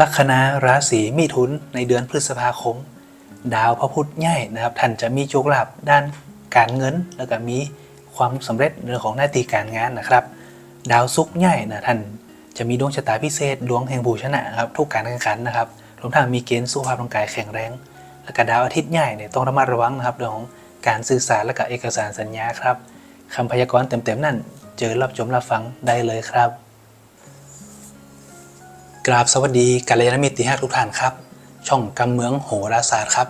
ลัคนาราศีมิถุนในเดือนพฤษภาคม ดาวพระพุธใหญ่นะครับ ท่านจะมีโชคลาภด้านการเงิน แล้วก็มีความสำเร็จเรื่องของหน้าที่การงานนะครับ ดาวศุกร์ใหญ่นะท่านจะมีดวงชะตาพิเศษดวงแห่งผู้ชนะครับทุกการแข่งขันนะครับรวมทั้งมีเกณฑ์สุขภาพร่างกายแข็งแรง แล้วก็ดาวอาทิตย์ใหญ่เนี่ยต้องระมัดระวังนะครับเรื่องของการสื่อสารและก็เอกสารสัญญาครับคำพยากรณ์เต็มๆนั่น เจอรับชมรับฟังได้เลยครับ กราบสวัสดีกัลยาณมิตรที่ห้าทุกท่านครับ ช่องกำเมืองโหราศาสตร์ครับ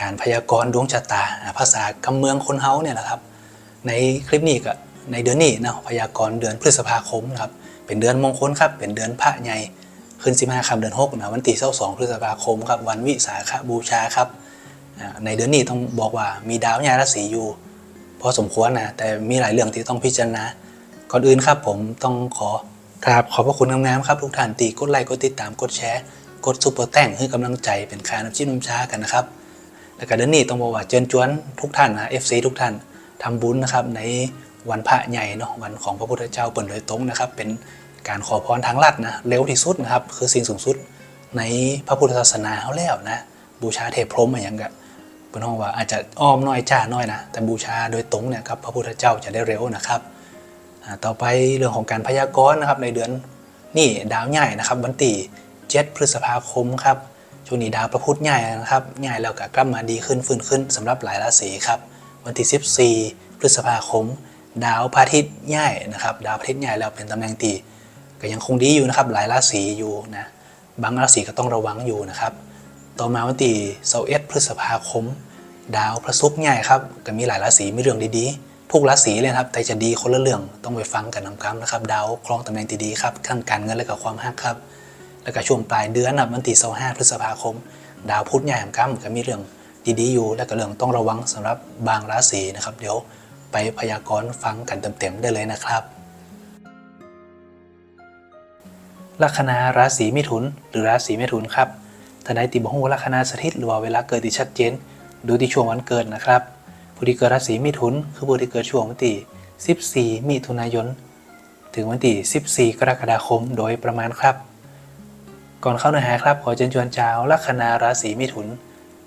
การพยากรณ์ดวงชะตาภาษากำเมืองคนเฮาเนี่ยแหละครับ ในคลิปนี้ก็ในเดือนนี้นะพยากรณ์เดือนพฤษภาคมนะครับเป็นเดือนมงคลครับ เป็นเดือนพระใหญ่ขึ้น 15คำเดือน6นะวันที่22พฤษภาคมครับวันวิสาขบูชาครับในเดือนนี้ต้องบอกว่ามีดาวย้ายราศีอยู่พอสมควรนะแต่มีหลายเรื่องที่ต้องพิจารณาก่อนอื่นครับผมต้องขอ กราบขอบพระคุณงามๆครับทุกท่านตีกดไลค์กดติดตามกดแชร์ กดซุปเปอร์แต่งให้กำลังใจเป็นคาน้ำจิ้มน้ำชากันนะครับแล้วก็เดือนนี้ต้องบอกว่าเชิญชวนทุกท่านนะ FC ทุกท่านทำบุญนะครับในวันพระใหญ่เนาะวันของพระพุทธเจ้าเปิดโดยตรงนะครับ เป็นการขอพรทางลัดนะเร็วที่สุดนะครับคือสิ่งสูงสุดในพระพุทธศาสนาเขาแล้วนะบูชาเทพพรหมอะไรอย่างเงี้ยเป็นห้องว่าอาจจะอ้อมน้อยจ้าน้อยนะแต่บูชาโดยตรงเนี่ยครับพระพุทธเจ้าจะได้เร็วนะครับ ต่อไปเรื่องของการพยากรณ์นะครับในเดือนนี่ดาวใหญ่นะครับวันที่7พฤษภาคมครับช่วงนี้ดาวพระพุธใหญ่นะครับใหญ่แล้วก็กลับมาดีขึ้นฟื้นขึ้นสำหรับหลายราศีครับวันที่ 14 พฤษภาคม ดาวพระอาทิตย์ใหญ่นะครับดาวพระอาทิตย์ใหญ่แล้วเป็นตำแหน่งตีก็ยังคงดีอยู่นะครับหลายราศีอยู่นะบางราศีก็ต้องระวังอยู่นะครับ ต่อมาวันที่21พฤษภาคม ดาวพระศุกร์ใหญ่ครับก็มีหลายราศีมีเรื่องดีๆ ทุกราศีเลยครับ แต่จะดีคนละเรื่องต้องไปฟังกันนำคำนะครับ ดาวครองตำแหน่งที่ดีครับทั้งการเงินและก็ความรักครับ แล้วก็ช่วงปลายเดือนนะวันที่25พฤษภาคม ดาวพุธใหญ่ครับก็มีเรื่องดีๆอยู่ และก็เรื่องต้องระวังสำหรับบางราศีนะครับ เดี๋ยวไปพยากรณ์ฟังกันเต็มๆได้เลยนะครับลัคนาราศีมิถุน หรือราศีเมถุนครับท่านใดติบหูลัคนาสถิตหรือว่าเวลาเกิดที่ชัดเจน ดูที่ช่วงวันเกิดนะครับ ผู้ที่เกิดราศีมิถุน คือผู้ที่เกิดช่วงวันที่ 14 มิถุนายน ถึงวันที่ 14 กรกฎาคมโดยประมาณครับ ก่อนเข้าเนื้อหาครับขอเชิญชวนชาวลัคนาราศีมิถุน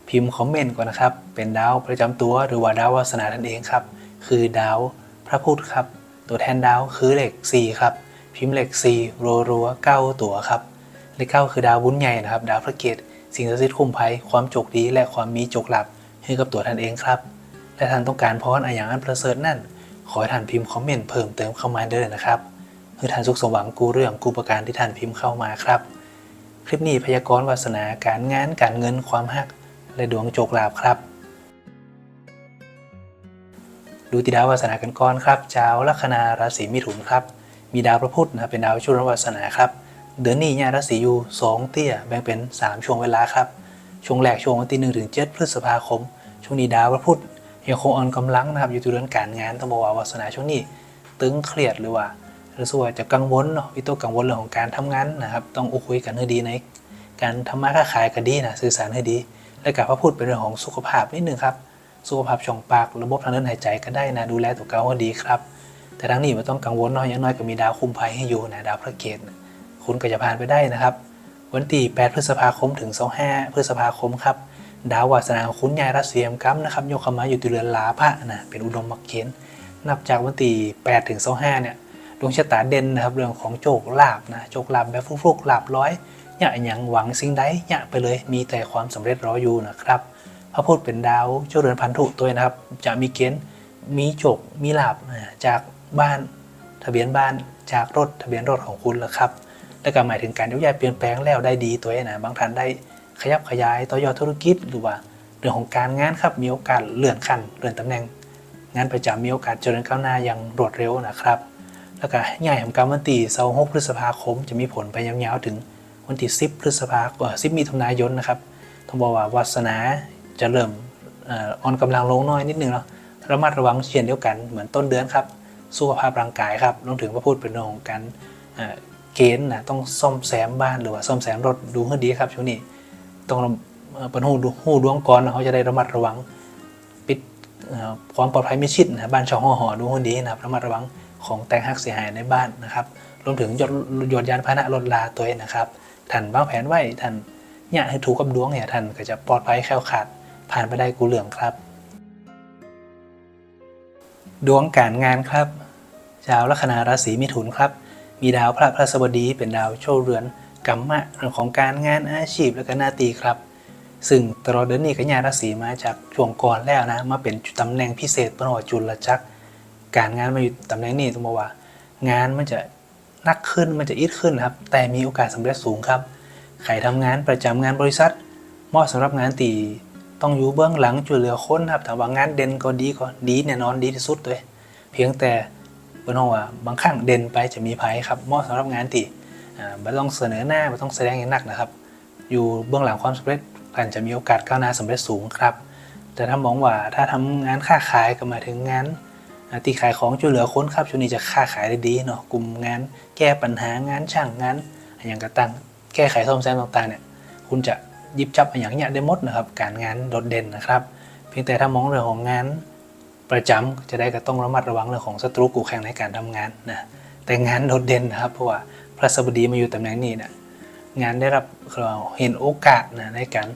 พิมพ์คอมเมนต์ก่อนนะครับ เป็นดาวประจำตัวหรือว่าดาววาสนานั่นเองครับ คือดาวพระพุธครับ ตัวแทนดาวคือเลข4ครับ พิมพ์เลข4รัวรัวเก้าตัวครับเลขเก้าคือดาวบุญใหญ่นะครับ ดาวพระเกตสิ่งศักดิ์สิทธิ์คุ้มภัยความโชคดีและความมีโชคลาภให้กับตัวท่านเองครับ และท่านต้องการพรอะไรอย่างอันประเสริฐนั่น ขอให้ท่านพิมพ์คอมเมนต์เพิ่มเติมเข้ามาได้เลยนะครับเพื่อท่านสุขสมหวังกูเรื่องกูประการที่ท่านพิมพ์เข้ามาครับ คลิปนี้พยากรณ์วาสนาการงานการเงินความฮัก และดวงโชคลาภครับ ดูติดาววาสนากันก่อนครับชาลัคนาราศีมิถุนครับ มีดาวพระพุธนะเป็นดาวชุรวาสนาครับเดือนนี้เนี่ยราศีอยู่2เตี้ยแบ่งเป็น 3 ช่วงเวลาครับ ช่วงแรกช่วงวันที่1ถึง7พฤษภาคม ช่วงนี้ดาวพระพุธ ยังคงอ่อนกำลังนะครับอยู่ในเรื่องการงานต้องบอกว่าวาสนาช่วงนี้ตึงเครียดหรือว่ารู้สึกว่าจะกังวลเนาะวิตกกังวลเรื่องของการทำงานนะครับ ต้องอุคุยกันให้ดีในการทำมาค้าขายกันดีนะสื่อสารให้ดี และกับพระพุธเป็นเรื่องของสุขภาพนิดนึงครับสุขภาพช่องปากระบบทางเดินหายใจก็ได้นะดูแลตัวเกาให้ดีครับ แต่ทั้งนี้ไม่ต้องกังวลเนาะอย่างน้อยก็มีดาวคุ้มภัยให้อยู่นะดาวพระเกตคุณก็จะผ่านไปได้นะครับ วันที่ 8 พฤษภาคมถึง 25 พฤษภาคมครับ ดาววาสนาของคุณยายรัสเซียมกัมนะครับโยกเข้ามาอยู่ที่เรือนลาพระนะเป็นอุดมมรรคเกณฑ์นับจากวันที่8ถึง25เนี่ยดวงชะตาเด่นนะครับเรื่องของโชคลาภนะโชคลาภแบบฟุกๆลาภร้อยอย่าอย่างหวังสิ่งใดอย่าไปเลย มีแต่ความสำเร็จรออยู่นะครับ พระพุธเป็นดาวเจ้าเรือนพันธุตัวนะครับ จะมีเกณฑ์มีโจกมีลาบจากบ้านทะเบียนบ้านจากรถทะเบียนรถของคุณแล้วครับและก็หมายถึงการยกย้ายเปลี่ยนแปลงแล้วได้ดีตัวเองนะบางท่านได้ ขยับขยายต่อยอดธุรกิจหรือว่าเรื่องของการงานครับมีโอกาสเลื่อนขั้นเลื่อนตำแหน่ง งานประจำมีโอกาสเจริญก้าวหน้าอย่างรวดเร็วนะครับ แล้วก็ใหญ่ของการวันที่26พฤษภาคม จะมีผลไปยาวๆถึงวันที่10พฤษภาคม10มิถุนายนนะครับต้องบอกว่าวาสนาจะเริ่มอ่อนกำลังลงน้อยนิดนึงเนาะระมัดระวังเช่นเดียวกันเหมือนต้นเดือนครับสุขภาพร่างกายครับรวมถึงพระพูดเป็นเรื่องของการเกณฑ์นะต้องซ่อมแซมบ้านหรือว่าซ่อมแซมรถดูให้ดีครับช่วงนี้ ต้องเป็นหูดหูดวงก่อนะเขาจะได้ระมัดระวัง ปิดความปลอดภัยไม่ชิดนะบ้านช่องห่อหอดูให้ดีนะครับระมัดระวังของแต่งหักเสียหายในบ้านนะครับรวมถึงยดยดยานพาหนะรถลาตัวเองนะครับท่านวางแผนไว้ท่านเนี่ยให้ถูกกับดวงเนี่ยท่านก็จะปลอดภัยแคล้วคลาดผ่านไปได้กูเหลืองครับ ดวงการงานครับชาวลัคนาราศีมิถุนครับ มีดาวพระพฤหัสบดีเป็นดาวโชว์เรือน กรรมะเรื่องของการงานอาชีพและก็หน้าตีครับ ซึ่งตลอดเดือนนี้ก็ย้าราศีมาจากช่วงก่อนแล้วนะมาเป็นตำแหน่งพิเศษปนว่าจุลจักรการงานมาอยู่ตำแหน่งนี้ต้องบอกว่า งานมันจะนักขึ้นมันจะอิดขึ้นครับ แต่มีโอกาสสำเร็จสูงครับใครทำงานประจำงานบริษัทเหมาะสำหรับงานตีต้องอยู่เบื้องหลังช่วยเหลือคนครับแต่ว่างานเด่นก็ดีก็ดีแน่นอนดีที่สุดเลย เพียงแต่เพื่อนว่าบางครั้งเด่นไปจะมีภัยครับเหมาะสำหรับงานตี อ่าต้องเสนอหน้าไม่ต้องแสดงอย่างหนักนะครับ อยู่เบื้องหลังความสำเร็จกันจะมีโอกาสก้าวหน้าสำเร็จสูงครับ แต่ถ้ามองว่าถ้าทำงานค้าขายก็หมายถึงงานอ่าที่ขายของช่วยเหลือคนครับช่วงนี้จะค้าขายได้ดีเนาะกลุ่มงานแก้ปัญหางานช่างงานอย่างกระตังแก้ไขซ่อมแซมต่างๆเนี่ยคุณจะยิบจับอย่างเนี้ยได้หมดนะครับ การงานโดดเด่นนะครับ เพียงแต่ถ้ามองเรื่องของงานประจำจะได้ก็ต้องระมัดระวังเรื่องของศัตรูกูแข่งในการทำงานนะแต่งานโดดเด่นนะครับเพราะว่า พระสบดีมาอยู่ตำแหน่งนี้นี่ยงานได้รับเราเห็นโอกาสนะในการ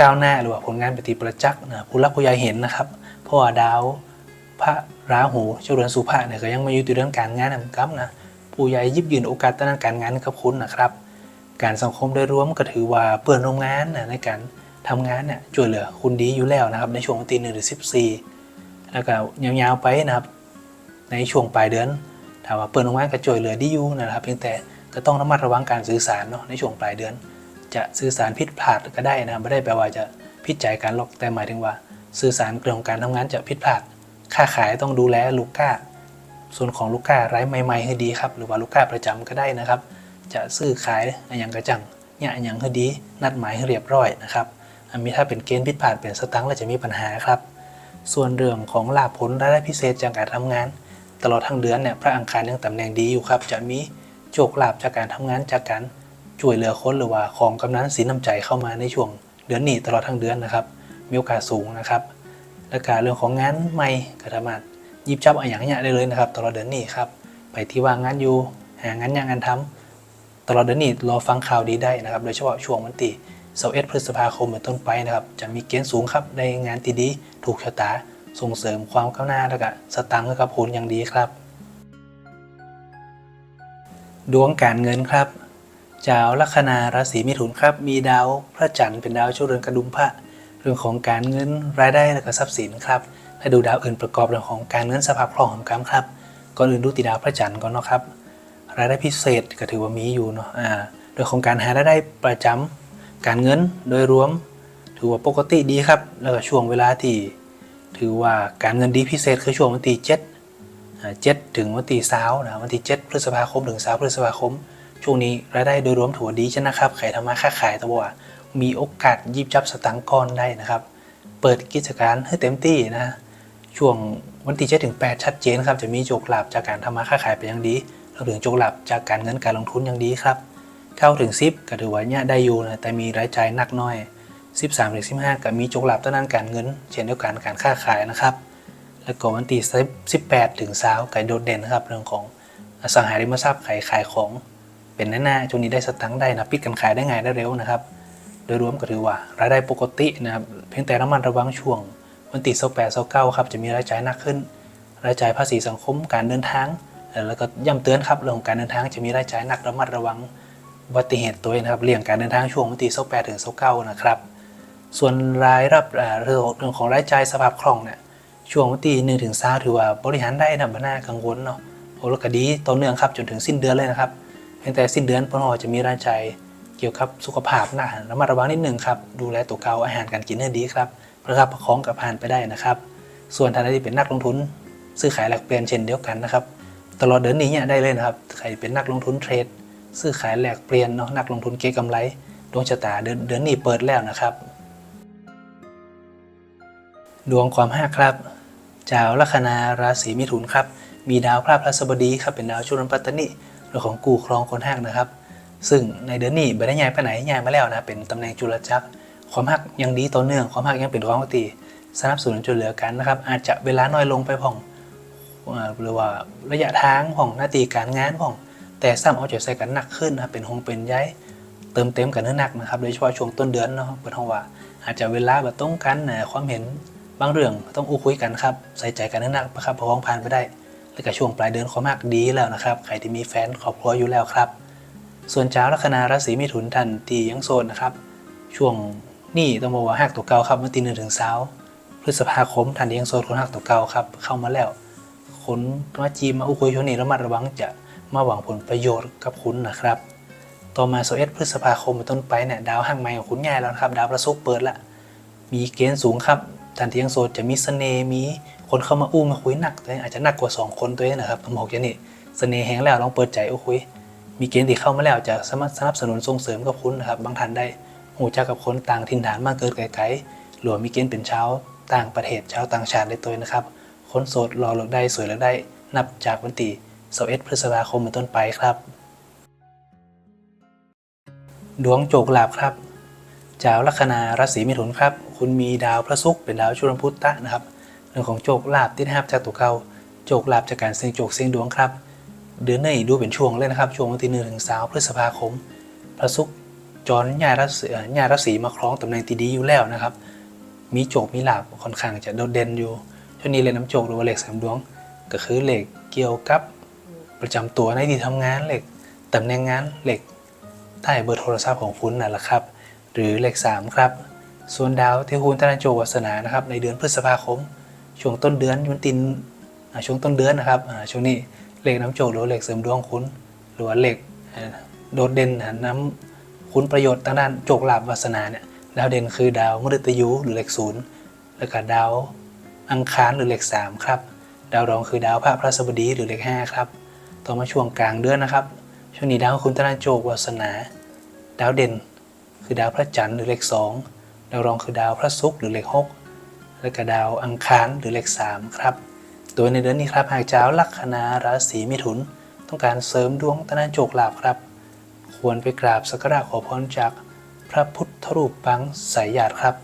ก้าวหน้าหรือว่าผลงานปฏิประจักษ์นะผู้รักผู้ใหญ่เห็นนะครับเพราะว่าดาวพระราหูเจ้าเรือนสุภาเนี่ยก็ยังมาอยู่ในเรื่องการงานนะครับนะผู้ใหญ่ยิบยืนโอกาสด้านการงานกับคุณนะครับ การสังคมโดยรวมก็ถือว่าเปิดโรงงานนะในการทำงานเนี่ยช่วยเหลือคุณดีอยู่แล้วนะครับ ในช่วงวันที่หนึ่งหรือสิบสี่แล้วก็ยาวๆไปนะครับ ในช่วงปลายเดือน ถามว่าเปิดโรงงานก็ช่วยเหลือดีอยู่นะครับ เพียงแต่ก็ต้องระมัดระวังการสื่อสารเนาะในช่วงปลายเดือน จะสื่อสารผิดพลาดก็ได้นะไม่ได้แปลว่าจะผิดใจกันหรอกแต่หมายถึงว่า สื่อสารเรื่องของการทำงานจะผิดพลาด ค่าขายต้องดูแลลูกค้าส่วนของลูกค้ารายใหม่ๆให้ดีครับหรือว่าลูกค้าประจำก็ได้นะครับ จะซื้อขายอย่างกระจังเนี่ยอย่างให้ดีนัดหมายให้เรียบร้อยนะครับอันนี้ถ้าเป็นเกณฑ์ผิดพลาดเป็นสตังค์แล้วจะมีปัญหาครับ ส่วนเรื่องของลาภผลรายได้พิเศษจากการทำงาน ตลอดทั้งเดือนเนี่ยพระอังคารยังตำแหน่งดีอยู่ครับ จะมีโชคลาภจากการทำงานจากการช่วยเหลือคนหรือว่าของกำนันสินน้ำใจเข้ามาในช่วงเดือนนี้ตลอดทั้งเดือนนะครับ มีโอกาสสูงนะครับ และการเรื่องของงานใหม่ก็สามารถยิบจับอาอย่างเนี้ยได้เลยนะครับ ตลอดเดือนนี้ครับไปที่ว่างงานอยู่หางานอย่างงานทำตลอดเดือนนี้รอฟังข่าวดีได้นะครับ โดยเฉพาะช่วงวันที่21พฤษภาคมเป็นต้นไปนะครับ จะมีเกณฑ์สูงครับในงานที่ดีถูกชะตา ส่งเสริมความก้าวหน้าและก็สตังค์กับผลอย่างดีครับ ดวงการเงินครับชาวลัคนาราศีมิถุนครับ มีดาวพระจันทร์เป็นดาวเจ้าเรือนกระดุมพระเรื่องของการเงินรายได้และก็ทรัพย์สินครับถ้าดูดาวอื่นประกอบเรื่องของการเงินสภาพคล่องของกรรมครับก่อนอื่นดูติดาวพระจันทร์ก่อนเนาะครับรายได้พิเศษก็ถือว่ามีอยู่เนาะอ่าโดยของการหารายได้ประจำการเงินโดยรวม ถือว่าปกติดีครับ แล้วก็ช่วงเวลาที่ ถือว่าการเงินดีพิเศษคือช่วงวันที่เจ็ดเจ็ดถึงวันที่สาวนะวันที่เจ็ดพฤษภาคมถึงสาวพฤษภาคม ช่วงนี้รายได้โดยรวมถือว่าดีใช่นะครับใครทำมาค้าขายแตว่ามีโอกาสยิบจับสตังค์ก้อนได้นะครับ เปิดกิจการให้เต็มที่นะช่วงวันที่เจ็ดถึงแปดชัดเจนครับจะมีโจกหลับจากการทำมาค้าขายเป็นอย่างดีรวมถึงโจกหลับจากการเงินการลงทุนอย่างดีครับเข้าถึงซิปก็ถือว่าเนี่ยได้อยู่นะแต่มีรายจ่ายหนักน้อย 13ถึง15ก็มีโจกหลับต้นนั้นการเงิน เช่นเดียวกันการค้าขายนะครับ แล้วก็วันที่18 ถึง20ก็โดดเด่นนะครับเรื่องของอสังหาริมทรัพย์ขายขายของเป็นแน่ๆช่วงนี้ได้สตังค์ได้นะปิดกันขายได้ง่ายได้เร็วนะครับ โดยรวมก็ถือว่ารายได้ปกตินะครับเพียงแต่ระมัดระวังช่วง วันที่28 29ครับจะมีรายจ่ายหนักขึ้น รายจ่ายภาษีสังคมการเดินทางแล้วก็ย้ำเตือนครับเรื่องของการเดินทางจะมีรายจ่ายหนักระมัดระวังอุบัติเหตุตัวเองนะครับเลี่ยงการเดินทางช่วงวันที่28ถึง29นะครับ ส่วนรายรับเรื่องของรายจ่ายสภาพคล่องเนี่ยช่วงวันที่1ถึง20ถือว่าบริหารได้นะบ่น่ากังวลเนาะโอ้แล้วก็ดีต่อเนื่องครับจนถึงสิ้นเดือนเลยนะครับเพียงแต่สิ้นเดือนพอจะมีรายจ่ายเกี่ยวกับสุขภาพนะระมัดระวังนิดหนึ่งครับดูแลตัวเกาอาหารการกินให้ดีครับประคับประคองกับผ่านไปได้นะครับ ส่วนท่านที่เป็นนักลงทุน ซื้อขายแลกเปลี่ยนเช่นเดียวกันนะครับตลอดเดือนนี้เนี่ยได้เลยนะครับใครเป็นนักลงทุนเทรด ซื้อขายแลกเปลี่ยนเนาะนักลงทุนเก็งกำไรดวงชะตาเดือนเดือนนี้เปิดแล้วนะครับ ดวงความห้าครับชาวลัคนาราศีมิถุนครับ มีดาวพระพฤหัสบดีครับเป็นดาวชุนปัตตนิเรื่องของกูครองคนห้านะครับ ซึ่งในเดือนนี้ไม่ได้ย้ายไปไหนย้ายมาแล้วนะเป็นตำแหน่งจุลจักรความหักยังดีต่อเนื่องความหักยังเป็นความปกติสนับสนุนจนเหลือกันนะครับ อาจจะเวลาน้อยลงไปพ่องหรือว่าระยะทางของหน้าที่การงานพ่องแต่แต่ซ้ำเอาใจใส่กันหนักขึ้นนะเป็นหงเป็นใยเติมเต็มกันเนื้อหนักนะครับโดยเฉพาะช่วงต้นเดือนเนาะเปิดห้องว่า อาจจะเวลาแบบต้องกันนะความเห็น บางเรื่องต้องอู้คุยกันครับ ใส่ใจกันเนื้อหนักนะครับพอพ้องผ่านไปได้ แล้วก็ช่วงปลายเดือนความากดีแล้วนะครับใครที่มีแฟนครอบครัวอยู่แล้วครับ ส่วนเจ้าลัคนาราศีมิถุนทันที่ยังโซนนะครับ ช่วงนี่ต้องบอกว่าหักตัวเก่าครับเมื่อตีหนึ่งถึงเช้าพฤษภาคมทันที่ยังโซนคนหักตัวเก่าครับ เข้ามาแล้วคนมาจีนมาอุ้คุยช่วงนี้ระมัดระวังจะมาหวังผลประโยชน์กับคุณนะครับ ต่อมาโซเอสพฤษภาคมเป็นต้นไปเนี่ยดาวห่างไม้ของคุณใหญ่แล้วครับ ดาวประสุกเปิดละมีเกณฑ์สูงครับ ทันที่ยังโซนจะมีเสน่ห์มีคนเข้ามาอู้มาคุยหนักแต่อาจจะหนักกว่า 2 คนตัวเองนะครับผมบอกอย่างนี้เสน่ห์แห้งแล้วลองเปิดใจอู้คุย มีเกณฑ์ที่เข้ามาแล้วจะสามารถสนับสนุนส่งเสริมกับคุณนะครับ บางท่านได้หูจักกับคนต่างถิ่นฐานมากเกินไกลๆหรือว่ามีเกณฑ์เป็นชาวต่างประเทศชาวต่างชาติได้ตัวนะครับ คนโสดรอเลือกได้สวยเลือกได้ นับจากวันที่21พฤษภาคมเป็นต้นไปครับ ดวงโจกลาบครับ เจ้าลัคนาราศีมิถุนครับ คุณมีดาวพระศุกร์เป็นดาวชุลพุตตะนะครับ เรื่องของโจกลาบที่ได้รับจากตัวเก่าโจกลาบจากการเสี่ยงโจกเสี่ยงดวงครับ เดือนนี้ดูเป็นช่วงเลยนะครับ ช่วงวันที่หนึ่งถึงสามพฤษภาคม พระศุกร์จรญาราศีเอ่อญาราศีมาคล้องตำแหน่งที่ดีอยู่แล้วนะครับ มีโจกมีลาบค่อนข้างจะโดดเด่นอยู่ช่วงนี้เลขน้ำโจกหรือว่าเหลขเสริมดวง ก็คือเหลขเกี่ยวกับประจำตัวในที่ทำงานเหลขตำแหน่งงานเหลขใต้เบอร์โทรศัพท์ของคุณนั่นแหละครับ หรือเลข 3 ครับ ส่วนดาวเที่คุณตนาโจวัสนานะครับในเดือนพฤษภาคม ช่วงต้นเดือนวันตินช่วงต้นเดือนนะครับช่วงนี้เลขน้ำโจหรือเลขเสริมดวงคุณหรือว่าเลขโดดเด่นน้ำคุณประโยชน์ทางด้านโจกลาภวาสนาเนี่ยดาวเด่นคือดาวมฤตยูหรือเลขศูนย์แล้วก็ดาวอังคารหรือเลขสามครับดาวรองคือดาวพระพระสบดีหรือเลขห้าครับต่อมาช่วงกลางเดือนนะครับช่วงนี้ดาวคุณตนาโจกวาสนา ดาวเด่น คือดาวพระจันทร์หรือเลขสองดาวรองคือดาวพระศุกร์หรือเลขหกและก็ดาวอังคารหรือเลขสามครับ โดยในเดือนนี้ครับหากเจ้าลัคนาราศีมิถุน ต้องการเสริมดวงตนาโจกลาภครับ ควรไปกราบสักการะขอพรจากพระพุทธรูปปังสายญาติครับ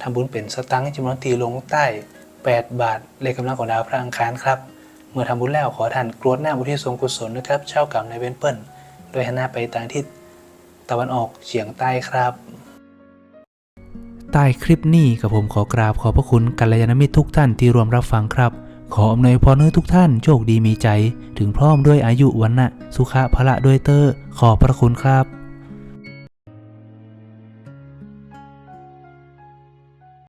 ทำบุญเป็นสตังค์จำนวนตีลงใต้ 8 บาท เลขกำลังของดาวพระอังคารครับ เมื่อทำบุญแล้วขอท่านกรวดหน้าบุทิศส่วนกุศลนะครับเช่ากรรมในเวนเปิลโดยหนหน้าไปทางทิศ ตะวันออกเฉียงใต้ครับใต้คลิปนี้กับผมขอกราบขอบพระคุณกัลยาณมิตรทุกท่านที่รวมรับฟังครับ ขออำนวยพรให้ทุกท่านโชคดีมีใจ ถึงพร้อมด้วยอายุวันนะสุขะพละด้วยเตอร์ขอบพระคุณครับ